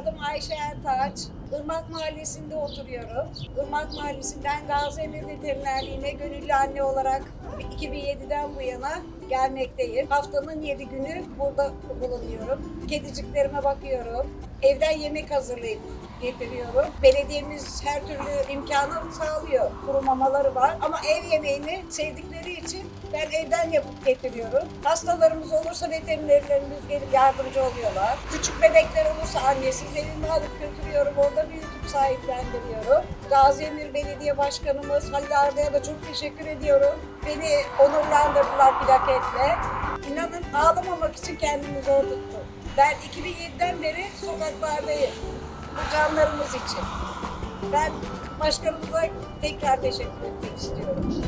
Adım Ayşe Ertaç. Irmak Mahallesi'nde oturuyorum. Irmak Mahallesi'nden Gazi Emir Veterinerliğine gönüllü anne olarak 2007'den bu yana gelmekteyim. Haftanın 7 günü burada bulunuyorum. Kediciklerime bakıyorum. Evden yemek hazırlayıp getiriyorum. Belediyemiz her türlü imkanı sağlıyor. Kuru mamaları var. Ama ev yemeğini sevdikleri için ben evden yapıp getiriyorum. Hastalarımız olursa veterinerlerimiz gelip yardımcı oluyorlar. Küçük bebekler olursa annesiz evime alıp götürüyorum. Orada büyütüp sahiplendiriyorum. Gazi Emir Belediye Başkanımız Halil Arda'ya da çok teşekkür ediyorum. Beni onurlandırdılar plaketle. İnanın ağlamamak için kendimi zor tuttum. Ben 2007'den beri sokaklardayım. Bu canlarımız için. Ben başkanımıza tekrar teşekkür etmek istiyorum.